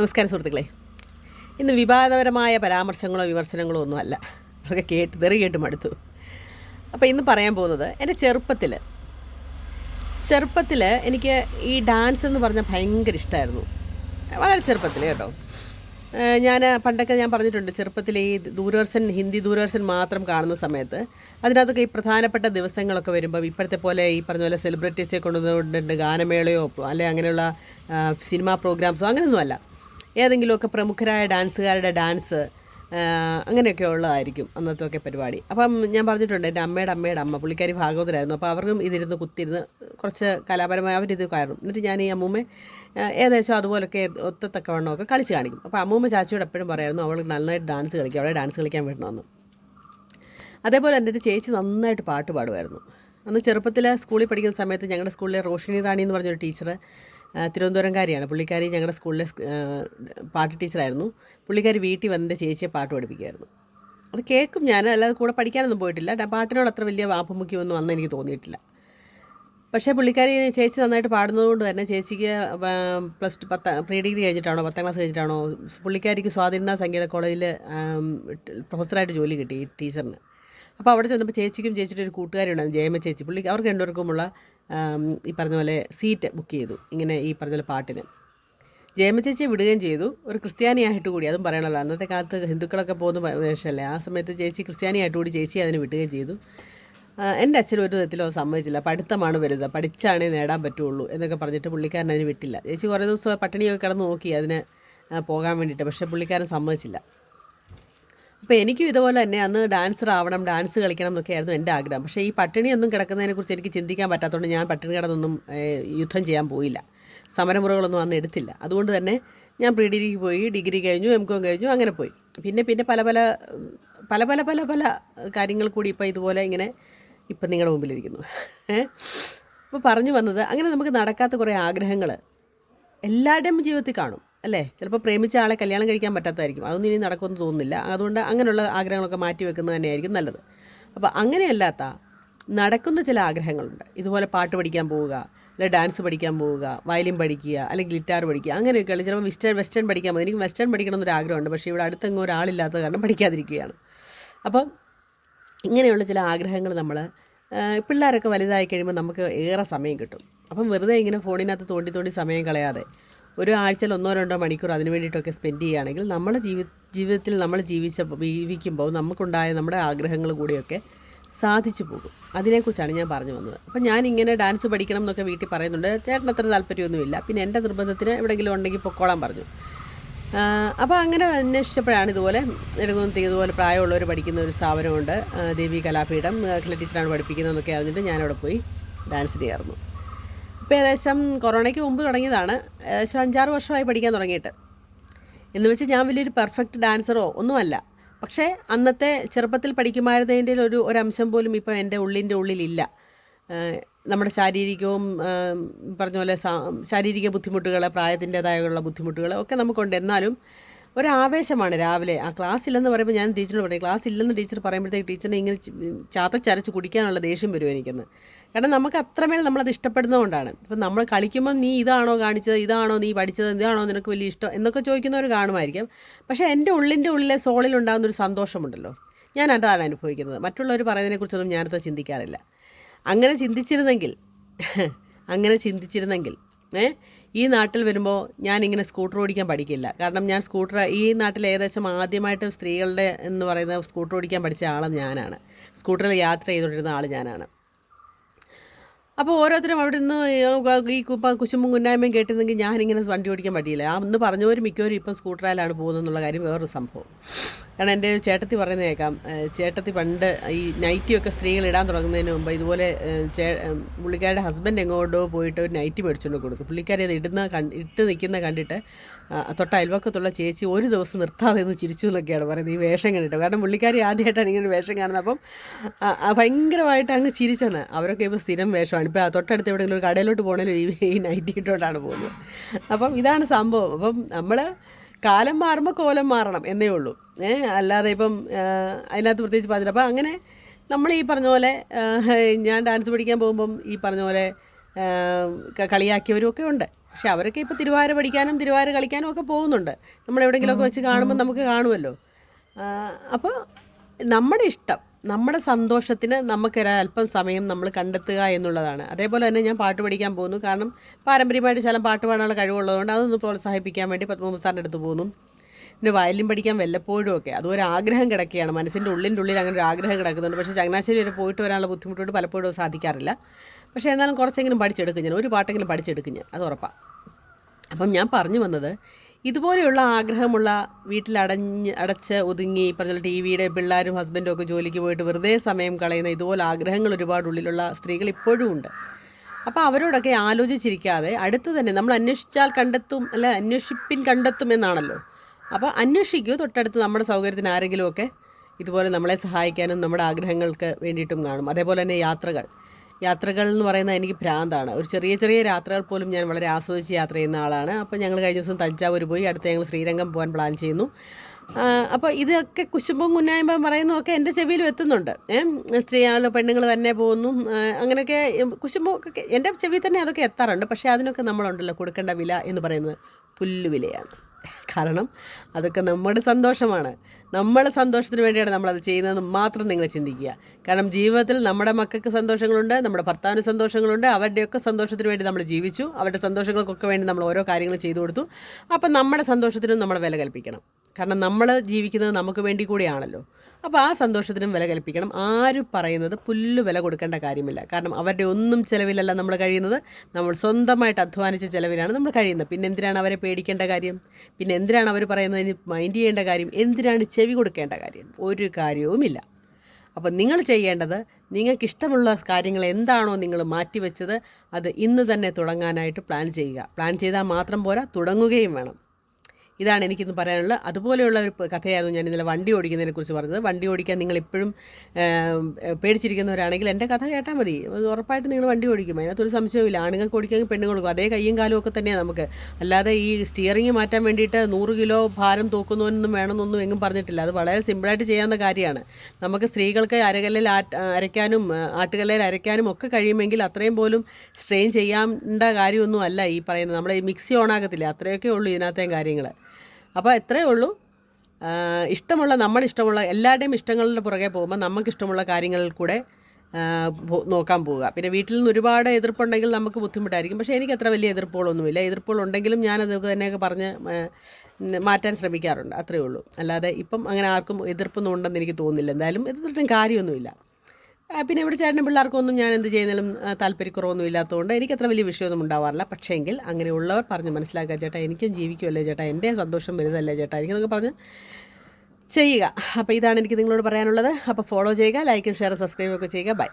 നമസ്കാരം സുഹൃത്തുക്കളെ. ഇന്ന് വിവാദപരമായ പരാമർശങ്ങളോ വിമർശനങ്ങളോ ഒന്നുമല്ല. അതൊക്കെ കേട്ട് തെറി കേട്ട് മടുത്തു. അപ്പോൾ ഇന്ന് പറയാൻ പോകുന്നത് എന്റെ ചെറുപ്പത്തിൽ ചെറുപ്പത്തിൽ എനിക്ക് ഈ ഡാൻസ് എന്ന് പറഞ്ഞാൽ ഭയങ്കര ഇഷ്ടമായിരുന്നു വളരെ ചെറുപ്പത്തിൽ കേട്ടോ. ഞാൻ പണ്ടൊക്കെ ഞാൻ പറഞ്ഞിട്ടുണ്ട് ചെറുപ്പത്തിൽ ഈ ദൂരദർശൻ ഹിന്ദി ദൂരദർശൻ മാത്രം കാണുന്ന സമയത്ത് അതിനകത്തൊക്കെ ഈ പ്രധാനപ്പെട്ട ദിവസങ്ങളൊക്കെ വരുമ്പോൾ ഇപ്പോഴത്തെ പോലെ ഈ പറഞ്ഞ പോലെ സെലിബ്രിറ്റീസെ കൊണ്ടുവന്നുകൊണ്ടുണ്ട് ഗാനമേളയോ അല്ലെ അങ്ങനെയുള്ള സിനിമാ പ്രോഗ്രാംസോ അങ്ങനെയൊന്നുമല്ല. ഏതെങ്കിലുമൊക്കെ പ്രമുഖരായ ഡാൻസുകാരുടെ ഡാൻസ് അങ്ങനെയൊക്കെ ഉള്ളതായിരിക്കും അന്നത്തെ ഒക്കെ പരിപാടി. അപ്പം ഞാൻ പറഞ്ഞിട്ടുണ്ട് എന്റെ അമ്മയുടെ അമ്മയുടെ അമ്മ പുള്ളിക്കാരി ഭാഗവതരായിരുന്നു. അപ്പോൾ അവർക്കും ഇതിരുന്ന് കുത്തിരുന്ന് കുറച്ച് കലാപരമായ അവരിത് കാരണം എന്നിട്ട് ഞാൻ ഈ അമ്മൂമ്മ ഏകദേശം അതുപോലൊക്കെ ഒത്തത്തക്കവണ്ണമൊക്കെ കളിച്ച് കാണിക്കും. അപ്പോൾ അമ്മൂമ്മ ചാച്ചിയോട് എപ്പോഴും പറയായിരുന്നു അവൾ നന്നായിട്ട് ഡാൻസ് കളിക്കും അവളെ ഡാൻസ് കളിക്കാൻ വിടണമെന്ന്. അതേപോലെ എന്റെ ഒരു ചേച്ചി നന്നായിട്ട് പാട്ട് പാടുമായിരുന്നു. അന്ന് ചെറുപ്പത്തിൽ സ്കൂളിൽ പഠിക്കുന്ന സമയത്ത് ഞങ്ങളുടെ സ്കൂളിലെ റോഷിനി റാണി എന്ന് പറഞ്ഞൊരു ടീച്ചർ തിരുവനന്തപുരംകാരിയാണ്. പുള്ളിക്കാരി ഞങ്ങളുടെ സ്കൂളിലെ പാട്ട് ടീച്ചറായിരുന്നു. പുള്ളിക്കാരി വീട്ടിൽ വന്നിട്ട് ചേച്ചിയെ പാട്ട് പഠിപ്പിക്കുമായിരുന്നു അത് കേൾക്കും ഞാൻ അല്ലാതെ കൂടെ പഠിക്കാനൊന്നും പോയിട്ടില്ല. പാട്ടിനോട് അത്ര വലിയ വാപ്പുമുഖ്യമൊന്നും അന്ന് എനിക്ക് തോന്നിയിട്ടില്ല. പക്ഷേ പുള്ളിക്കാരി ചേച്ചി നന്നായിട്ട് പാടുന്നത് കൊണ്ട് തന്നെ ചേച്ചിക്ക് പ്ലസ് ടു പത്ത് പ്രീ ഡിഗ്രി കഴിഞ്ഞിട്ടാണോ പത്താം ക്ലാസ് കഴിഞ്ഞിട്ടാണോ പുള്ളിക്കാരിക്ക് സ്വാധീന സംഗീത കോളേജിൽ പ്രൊഫസറായിട്ട് ജോലി കിട്ടി ടീച്ചറിന്. അപ്പോൾ അവിടെ ചെന്നപ്പോൾ ചേച്ചിക്കും ചേച്ചിയുടെ ഒരു കൂട്ടുകാരി ഉണ്ടായിരുന്നു ജയമ ചേച്ചി. പുള്ളി അവർക്ക് രണ്ടുപേർക്കുമുള്ള ഈ പറഞ്ഞ പോലെ സീറ്റ് ബുക്ക് ചെയ്തു ഇങ്ങനെ ഈ പറഞ്ഞ പോലെ പാട്ടിന്. ജയമ ചേച്ചി വിടുകയും ചെയ്തു. ഒരു ക്രിസ്ത്യാനിയായിട്ട് കൂടി അതും പറയണല്ലോ അന്നത്തെ കാലത്ത് ഹിന്ദുക്കളൊക്കെ പോകുന്ന വേഷമല്ലേ ആ സമയത്ത് ചേച്ചി ക്രിസ്ത്യാനിയായിട്ട് കൂടി ചേച്ചി അതിന് വിടുകയും ചെയ്തു. എന്റെ അച്ഛൻ ഒരു വിധത്തിലും സമ്മതിച്ചില്ല. പഠിത്തമാണ് വലുത് പഠിച്ചാണേ നേടാൻ പറ്റുള്ളൂ എന്നൊക്കെ പറഞ്ഞിട്ട് പുള്ളിക്കാരൻ അതിന് വിട്ടില്ല. ചേച്ചി കുറേ ദിവസം പട്ടിണിയൊക്കെ കിടന്ന് നോക്കി അതിന് പോകാൻ വേണ്ടിയിട്ട് പക്ഷേ പുള്ളിക്കാരൻ സമ്മതിച്ചില്ല. അപ്പോൾ എനിക്കും ഇതുപോലെ തന്നെ അന്ന് ഡാൻസർ ആവണം ഡാൻസ് കളിക്കണം എന്നൊക്കെ ആയിരുന്നു എന്റെ ആഗ്രഹം. പക്ഷേ ഈ പട്ടിണിയൊന്നും കിടക്കുന്നതിനെക്കുറിച്ച് എനിക്ക് ചിന്തിക്കാൻ പറ്റാത്തതുകൊണ്ട് ഞാൻ പട്ടിണി കിടന്നൊന്നും യുദ്ധം ചെയ്യാൻ പോയില്ല. സമരമുറകളൊന്നും അന്ന് എടുത്തില്ല. അതുകൊണ്ട് തന്നെ ഞാൻ പ്രീ ഡിഗ്രിക്ക് പോയി ഡിഗ്രി കഴിഞ്ഞു എം കോം കഴിഞ്ഞു അങ്ങനെ പോയി. പിന്നെ പിന്നെ പല പല പല പല പല പല കാര്യങ്ങൾ കൂടി ഇപ്പോൾ ഇതുപോലെ ഇങ്ങനെ ഇപ്പം നിങ്ങളുടെ മുമ്പിലിരിക്കുന്നു. അപ്പോൾ പറഞ്ഞു വന്നത് അങ്ങനെ നമുക്ക് നടക്കാത്ത കുറേ ആഗ്രഹങ്ങൾ എല്ലാവരുടെയും ജീവിതത്തിൽ കാണും. അല്ലേ? ചിലപ്പോൾ പ്രേമിച്ച ആളെ കല്യാണം കഴിക്കാൻ പറ്റാത്തതായിരിക്കും. അതൊന്നും ഇനി നടക്കുമെന്ന് തോന്നുന്നില്ല. അതുകൊണ്ട് അങ്ങനെയുള്ള ആഗ്രഹങ്ങളൊക്കെ മാറ്റി വെക്കുന്നത് തന്നെയായിരിക്കും നല്ലത്. അപ്പോൾ അങ്ങനെയല്ലാത്ത നടക്കുന്ന ചില ആഗ്രഹങ്ങളുണ്ട്. ഇതുപോലെ പാട്ട് പഠിക്കാൻ പോവുക അല്ലെങ്കിൽ ഡാൻസ് പഠിക്കാൻ പോവുക വയലിൻ പഠിക്കുക അല്ലെങ്കിൽ ഗിറ്റാർ പഠിക്കുക അങ്ങനെയൊക്കെയുള്ള ചിലപ്പോൾ വെസ്റ്റേൺ വെസ്റ്റേൺ പഠിക്കാൻ പോകും എനിക്ക് വെസ്റ്റേൺ പഠിക്കണം എന്നൊരു ആഗ്രഹമുണ്ട്. പക്ഷേ ഇവിടെ അടുത്തെങ്ങും ഒരാളില്ലാത്ത കാരണം പഠിക്കാതിരിക്കുകയാണ്. അപ്പം ഇങ്ങനെയുള്ള ചില ആഗ്രഹങ്ങൾ നമ്മൾ പിള്ളേരൊക്കെ വലുതായി കഴിയുമ്പോൾ നമുക്ക് ഏറെ സമയം കിട്ടും. അപ്പം വെറുതെ ഇങ്ങനെ ഫോണിനകത്ത് തോണ്ടി തോണ്ടി സമയം കളയാതെ ഒരു ആഴ്ചയിൽ ഒന്നോ രണ്ടോ മണിക്കൂർ അതിന് വേണ്ടിയിട്ടൊക്കെ സ്പെൻഡ് ചെയ്യുകയാണെങ്കിൽ നമ്മുടെ ജീവി ജീവിതത്തിൽ നമ്മൾ ജീവിച്ച ജീവിക്കുമ്പോൾ നമുക്കുണ്ടായ നമ്മുടെ ആഗ്രഹങ്ങൾ കൂടിയൊക്കെ സാധിച്ചു പോകും. അതിനെക്കുറിച്ചാണ് ഞാൻ പറഞ്ഞു വന്നത്. അപ്പം ഞാൻ ഇങ്ങനെ ഡാൻസ് പഠിക്കണം എന്നൊക്കെ വീട്ടിൽ പറയുന്നുണ്ട്. ചേട്ടൻ അത്ര താല്പര്യമൊന്നുമില്ല. പിന്നെ എന്റെ നിർബന്ധത്തിന് എവിടെയെങ്കിലും ഉണ്ടെങ്കിൽ പൊക്കോളാൻ പറഞ്ഞു. അപ്പോൾ അങ്ങനെ അന്വേഷിച്ചപ്പോഴാണ് ഇതുപോലെ എടുക്കുന്ന ഇതുപോലെ പ്രായമുള്ളവർ പഠിക്കുന്ന ഒരു സ്ഥാപനമുണ്ട്. ദേവി കലാപീഠം. അഖില ടീച്ചറാണ് പഠിപ്പിക്കുന്നതെന്നൊക്കെ അറിഞ്ഞിട്ട് ഞാനവിടെ പോയി ഡാൻസിന് ചേർന്നു. ഇപ്പോൾ ഏകദേശം കൊറോണയ്ക്ക് മുമ്പ് തുടങ്ങിയതാണ്. ഏകദേശം അഞ്ചാറ് വർഷമായി പഠിക്കാൻ തുടങ്ങിയിട്ട്. എന്ന് വെച്ച് ഞാൻ വലിയൊരു പെർഫെക്റ്റ് ഡാൻസറോ ഒന്നുമല്ല. പക്ഷേ അന്നത്തെ ചെറുപ്പത്തിൽ പഠിക്കുമായിരുന്നതിന്റെ ഒരു ഒരംശം പോലും ഇപ്പോൾ എന്റെ ഉള്ളിന്റെ ഉള്ളിലില്ല. നമ്മുടെ ശാരീരികവും പറഞ്ഞ പോലെ ശാരീരിക ബുദ്ധിമുട്ടുകൾ പ്രായത്തിന്റേതായുള്ള ബുദ്ധിമുട്ടുകൾ ഒക്കെ നമുക്കുണ്ട്. എന്നാലും ഒരാവേശമാണ് രാവിലെ. ആ ക്ലാസ് ഇല്ലെന്ന് പറയുമ്പോൾ ഞാൻ ടീച്ചറിനോട് പറയും ക്ലാസ് ഇല്ലെന്ന് ടീച്ചർ പറയുമ്പോഴത്തേക്ക് ടീച്ചറിനെ ഇങ്ങനെ ചാത്തച്ചരച്ച് കുടിക്കാനുള്ള ദേഷ്യം വരും എനിക്കെന്ന്. കാരണം നമുക്ക് അത്രമേൽ നമ്മളത് ഇഷ്ടപ്പെടുന്നതുകൊണ്ടാണ്. ഇപ്പം നമ്മൾ കളിക്കുമ്പോൾ നീ ഇതാണോ കാണിച്ചത്? ഇതാണോ നീ പഠിച്ചത്? ഇതാണോ നിനക്ക് വലിയ ഇഷ്ടം? എന്നൊക്കെ ചോദിക്കുന്നവർ കാണുമായിരിക്കും. പക്ഷേ എന്റെ ഉള്ളിന്റെ ഉള്ളിലെ ഒരു സന്തോഷമുണ്ടല്ലോ. ഞാൻ അതാണ് അനുഭവിക്കുന്നത്. മറ്റുള്ളവർ പറയുന്നതിനെക്കുറിച്ചൊന്നും ഞാനത് ചിന്തിക്കാറില്ല. അങ്ങനെ ചിന്തിച്ചിരുന്നെങ്കിൽ അങ്ങനെ ചിന്തിച്ചിരുന്നെങ്കിൽ ഏ ഈ നാട്ടിൽ വരുമ്പോൾ ഞാൻ ഇങ്ങനെ സ്കൂട്ടർ ഓടിക്കാൻ പഠിക്കില്ല. കാരണം ഞാൻ സ്കൂട്ടർ ഈ നാട്ടിൽ ഏകദേശം ആദ്യമായിട്ട് സ്ത്രീകളുടെ എന്ന് പറയുന്ന സ്കൂട്ടർ ഓടിക്കാൻ പഠിച്ച ആൾ ഞാനാണ്. സ്കൂട്ടറിൽ യാത്ര ചെയ്തുകൊണ്ടിരുന്ന ആൾ ഞാനാണ്. അപ്പോൾ ഓരോരുത്തരും അവിടെ നിന്ന് ഈ കുശുമ്പും കുന്നായ്മയും കേട്ടിരുന്നെങ്കിൽ ഞാനിങ്ങനെ വണ്ടി ഓടിക്കാൻ പറ്റിയില്ല. അന്ന് പറഞ്ഞവർ മിക്കവരും ഇപ്പം സ്കൂട്ടറിലാണ് പോകുന്നതെന്നുള്ള കാര്യം വേറൊരു സംഭവം. കാരണം എന്റെ ചേട്ടത്തി പറയുന്നത് കേൾക്കാം. ചേട്ടത്തി പണ്ട് ഈ നൈറ്റിയൊക്കെ സ്ത്രീകൾ ഇടാൻ തുടങ്ങുന്നതിന് മുമ്പ് ഇതുപോലെ ചേ പുള്ളിക്കാരുടെ ഹസ്ബൻഡ് എങ്ങോട്ടോ പോയിട്ട് ഒരു നൈറ്റി മേടിച്ചുകൊണ്ട് കൊടുത്തു. പുള്ളിക്കാരി അത് ഇടുന്ന ഇട്ട് നിൽക്കുന്ന കണ്ടിട്ട് തൊട്ട അയൽവക്കത്തുള്ള ചേച്ചി ഒരു ദിവസം നിർത്താതെ ഒന്ന് ചിരിച്ചു എന്നൊക്കെയാണ് പറയുന്നത് ഈ വേഷം കണ്ടിട്ട്. കാരണം പുള്ളിക്കാരി ആദ്യമായിട്ടാണ് ഇങ്ങനെ വേഷം കാണുന്നത്. അപ്പം ഭയങ്കരമായിട്ട് അങ്ങ് ചിരിച്ചാണ് അവരൊക്കെ ഇപ്പോൾ സ്ഥിരം വേഷമാണ്. ഇപ്പോൾ തൊട്ടടുത്ത് എവിടെയെങ്കിലും ഒരു കടയിലോട്ട് പോകണമെങ്കിലും ഈ നൈറ്റി ഇട്ടുകൊണ്ടാണ് പോകുന്നത്. അപ്പം ഇതാണ് സംഭവം. അപ്പം നമ്മൾ കാലം മാറുമ്പോൾ കോലം മാറണം എന്നേ ഉള്ളൂ. ഏഹ് അല്ലാതെ ഇപ്പം അതിനകത്ത് പ്രത്യേകിച്ച് പറഞ്ഞില്ല അപ്പം അങ്ങനെ നമ്മൾ ഈ പറഞ്ഞ പോലെ ഞാൻ ഡാൻസ് പഠിക്കാൻ പോകുമ്പം ഈ പറഞ്ഞ പോലെ കളിയാക്കിയവരും ഒക്കെ ഉണ്ട്. പക്ഷെ അവരൊക്കെ ഇപ്പോൾ തിരുവാര പഠിക്കാനും തിരുവാര കളിക്കാനും ഒക്കെ പോകുന്നുണ്ട്. നമ്മൾ എവിടെയെങ്കിലുമൊക്കെ വെച്ച് കാണുമ്പോൾ നമുക്ക് കാണുമല്ലോ. അപ്പോൾ നമ്മുടെ ഇഷ്ടം നമ്മുടെ സന്തോഷത്തിന് നമുക്കൊരു അല്പം സമയം നമ്മൾ കണ്ടെത്തുക എന്നുള്ളതാണ്. അതേപോലെ തന്നെ ഞാൻ പാട്ട് പഠിക്കാൻ പോകുന്നു. കാരണം പാരമ്പര്യമായിട്ട് ചില പാട്ട് പാടാനുള്ള കഴിവുള്ളതുകൊണ്ട് അതൊന്ന് പ്രോത്സാഹിപ്പിക്കാൻ വേണ്ടി പത്മകുമാർ സാറിന്റെ അടുത്ത് പോകുന്നു. പിന്നെ വയലിൻ പഠിക്കാൻ വല്ലപ്പോഴും ഒക്കെ. അതൊരു ആഗ്രഹം കിടക്കുകയാണ്. മനസ്സിന്റെ ഉള്ളിന്റെ ഉള്ളിൽ അങ്ങനെ ഒരു ആഗ്രഹം കിടക്കുന്നുണ്ട്. പക്ഷേ ചങ്ങനാശ്ശേരി വരെ പോയിട്ട് വരാനുള്ള ബുദ്ധിമുട്ടുകൊണ്ട് പലപ്പോഴും സാധിക്കാറില്ല. പക്ഷേ എന്നാലും കുറച്ചെങ്കിലും പഠിച്ചെടുക്കും ഞാൻ. ഒരു പാട്ടെങ്കിലും പഠിച്ചെടുക്കും ഞാൻ. അത് ഉറപ്പാണ് അപ്പം ഞാൻ പറഞ്ഞു വന്നത് ഇതുപോലെയുള്ള ആഗ്രഹമുള്ള വീട്ടിലടഞ്ഞ് അടച്ച് ഒതുങ്ങി പറഞ്ഞ ടി വിയുടെ പിള്ളേരും ഹസ്ബൻഡും ഒക്കെ ജോലിക്ക് പോയിട്ട് വെറുതെ സമയം കളയുന്ന ഇതുപോലെ ആഗ്രഹങ്ങൾ ഒരുപാട് ഉള്ളിലുള്ള സ്ത്രീകൾ ഇപ്പോഴും ഉണ്ട്. അപ്പോൾ അവരോടൊക്കെ ആലോചിച്ചിരിക്കാതെ അടുത്ത് തന്നെ നമ്മൾ അന്വേഷിച്ചാൽ കണ്ടെത്തും അല്ല അന്വേഷിപ്പിൻ കണ്ടെത്തും എന്നാണല്ലോ. അപ്പോൾ അന്വേഷിക്കൂ തൊട്ടടുത്ത് നമ്മുടെ സൗകര്യത്തിന് ആരെങ്കിലുമൊക്കെ ഇതുപോലെ നമ്മളെ സഹായിക്കാനും നമ്മുടെ ആഗ്രഹങ്ങൾക്ക് വേണ്ടിയിട്ടും കാണും. അതേപോലെ തന്നെ യാത്രകൾ. യാത്രകൾ എന്ന് പറയുന്നത് എനിക്ക് ഭ്രാന്താണ്. ഒരു ചെറിയ ചെറിയ യാത്രകൾ പോലും ഞാൻ വളരെ ആസ്വദിച്ച് യാത്ര ചെയ്യുന്ന ആളാണ്. അപ്പോൾ ഞങ്ങൾ കഴിഞ്ഞ ദിവസം തഞ്ചാവൂർ പോയി. അടുത്ത ഞങ്ങൾ ശ്രീരംഗം പോകാൻ പ്ലാൻ ചെയ്യുന്നു. അപ്പോൾ ഇതൊക്കെ കുശുമ്പും കുന്നായ്മ പറയുന്നതൊക്കെ എന്റെ ചെവിയിലും എത്തുന്നുണ്ട്. ഏഹ് സ്ത്രീ പെണ്ണുങ്ങൾ തന്നെ പോകുന്നു. അങ്ങനെയൊക്കെ കുശുമ്പൊക്കെ എന്റെ ചെവിയിൽ തന്നെ അതൊക്കെ എത്താറുണ്ട്. പക്ഷേ അതിനൊക്കെ നമ്മളുണ്ടല്ലോ കൊടുക്കേണ്ട വില എന്ന് പറയുന്നത് പുല്ലുവിലയാണ് കാരണം അതൊക്കെ നമ്മുടെ സന്തോഷമാണ്. നമ്മളെ സന്തോഷത്തിന് വേണ്ടിയാണ് നമ്മളത് ചെയ്യുന്നതെന്ന് മാത്രം നിങ്ങൾ ചിന്തിക്കുക. കാരണം ജീവിതത്തിൽ നമ്മുടെ മക്കൾക്ക് സന്തോഷങ്ങളുണ്ട് നമ്മുടെ ഭർത്താവിന് സന്തോഷങ്ങളുണ്ട് അവരുടെയൊക്കെ സന്തോഷത്തിന് വേണ്ടി നമ്മൾ ജീവിച്ചു അവരുടെ സന്തോഷങ്ങൾക്കൊക്കെ വേണ്ടി നമ്മൾ ഓരോ കാര്യങ്ങൾ ചെയ്തു കൊടുത്തു. അപ്പം നമ്മുടെ സന്തോഷത്തിനും നമ്മൾ വില കൽപ്പിക്കണം. കാരണം നമ്മൾ ജീവിക്കുന്നത് നമുക്ക് വേണ്ടി കൂടിയാണല്ലോ. അപ്പോൾ ആ സന്തോഷത്തിനും വില കൽപ്പിക്കണം. ആരും പറയുന്നത് പുല്ല് വില കൊടുക്കേണ്ട കാര്യമില്ല. കാരണം അവരുടെ ഒന്നും ചിലവിലല്ല നമ്മൾ കഴിയുന്നത്. നമ്മൾ സ്വന്തമായിട്ട് അധ്വാനിച്ച ചിലവിലാണ് നമ്മൾ കഴിയുന്നത്. പിന്നെ എന്തിനാണ് അവരെ പേടിക്കേണ്ട കാര്യം? പിന്നെ എന്തിനാണ് അവർ പറയുന്നതിന് മൈൻഡ് ചെയ്യേണ്ട കാര്യം? എന്തിനാണ് ചെവി കൊടുക്കേണ്ട കാര്യം? ഒരു കാര്യവുമില്ല. അപ്പോൾ നിങ്ങൾ ചെയ്യേണ്ടത് നിങ്ങൾക്ക് ഇഷ്ടമുള്ള കാര്യങ്ങൾ എന്താണോ നിങ്ങൾ മാറ്റിവെച്ചത് അത് ഇന്ന് തന്നെ തുടങ്ങാനായിട്ട് പ്ലാൻ ചെയ്യുക. പ്ലാൻ ചെയ്താൽ മാത്രം പോരാ തുടങ്ങുകയും വേണം. ഇതാണ് എനിക്കിന്ന് പറയാനുള്ളത്. അതുപോലെയുള്ള ഒരു കഥയായിരുന്നു ഞാൻ ഇന്നലെ വണ്ടി ഓടിക്കുന്നതിനെ കുറിച്ച് പറഞ്ഞത്. വണ്ടി ഓടിക്കാൻ നിങ്ങൾ ഇപ്പോഴും പേടിച്ചിരിക്കുന്നവരാണെങ്കിൽ എന്റെ കഥ കേട്ടാൽ മതി. ഉറപ്പായിട്ട് നിങ്ങൾ വണ്ടി ഓടിക്കും. അതിനകത്തൊരു സംശയമില്ല ആണുങ്ങൾക്ക് ഓടിക്കാൻ പെണ്ണുങ്ങൾക്കും അതേ കയ്യും കാലും ഒക്കെ തന്നെയാണ് നമുക്ക്. അല്ലാതെ ഈ സ്റ്റിയറിംഗ് മാറ്റാൻ വേണ്ടിയിട്ട് നൂറ് കിലോ ഭാരം തൂക്കുന്നവനൊന്നും വേണമെന്നൊന്നും എങ്ങും പറഞ്ഞിട്ടില്ല. അത് വളരെ സിമ്പിളായിട്ട് ചെയ്യാവുന്ന കാര്യമാണ്. നമുക്ക് സ്ത്രീകൾക്ക് അരകല്ലിൽ അരയ്ക്കാനും ആട്ടുകല്ലിൽ അരയ്ക്കാനും ഒക്കെ കഴിയുമെങ്കിൽ അത്രയും പോലും സ്ട്രെയിൻ ചെയ്യേണ്ട കാര്യമൊന്നും അല്ല ഈ പറയുന്നത്. നമ്മൾ ഈ മിക്സി ഓണാകത്തില്ല അത്രയൊക്കെ ഉള്ളൂ ഇതിനകത്തേയും കാര്യങ്ങൾ അപ്പോൾ എത്രയേ ഉള്ളൂ. ഇഷ്ടമുള്ള നമ്മുടെ ഇഷ്ടമുള്ള എല്ലാവരുടെയും ഇഷ്ടങ്ങളുടെ പുറകെ പോകുമ്പോൾ നമുക്കിഷ്ടമുള്ള കാര്യങ്ങളിൽ കൂടെ നോക്കാൻ പോവുക. പിന്നെ വീട്ടിൽ നിന്ന് ഒരുപാട് എതിർപ്പുണ്ടെങ്കിൽ നമുക്ക് ബുദ്ധിമുട്ടായിരിക്കും. പക്ഷേ എനിക്ക് അത്ര വലിയ എതിർപ്പുകളൊന്നുമില്ല. എതിർപ്പുകളുണ്ടെങ്കിലും ഞാനത് തന്നെയൊക്കെ പറഞ്ഞ് മാറ്റാൻ ശ്രമിക്കാറുണ്ട്. അത്രയേ ഉള്ളൂ. അല്ലാതെ ഇപ്പം അങ്ങനെ ആർക്കും എതിർപ്പൊന്നും ഉണ്ടെന്ന് എനിക്ക് തോന്നുന്നില്ല. എന്തായാലും എതിർത്തിട്ടും കാര്യമൊന്നുമില്ല. പിന്നെ ഇവിടെ ചേട്ടൻ പിള്ളേർക്കൊന്നും ഞാൻ എന്ത് ചെയ്യുന്നതിലും താല്പര്യക്കുറവൊന്നും ഇല്ലാത്തതുകൊണ്ട് എനിക്ക് അത്ര വലിയ വിഷയമൊന്നും ഉണ്ടാവാറില്ല. പക്ഷേങ്കിൽ അങ്ങനെയുള്ളവർ പറഞ്ഞ് മനസ്സിലാക്കുക ചേട്ടാ എനിക്കും ജീവിക്കുമല്ലേ ചേട്ടാ എന്റെ സന്തോഷം വലുതല്ലേ ചേട്ടാ എനിക്കെന്നൊക്കെ പറഞ്ഞ് ചെയ്യുക. അപ്പോൾ ഇതാണ് എനിക്ക് നിങ്ങളോട് പറയാനുള്ളത്. അപ്പോൾ ഫോളോ ചെയ്യുക ലൈക്കും ഷെയർ സബ്സ്ക്രൈബ് ഒക്കെ ചെയ്യുക. ബൈ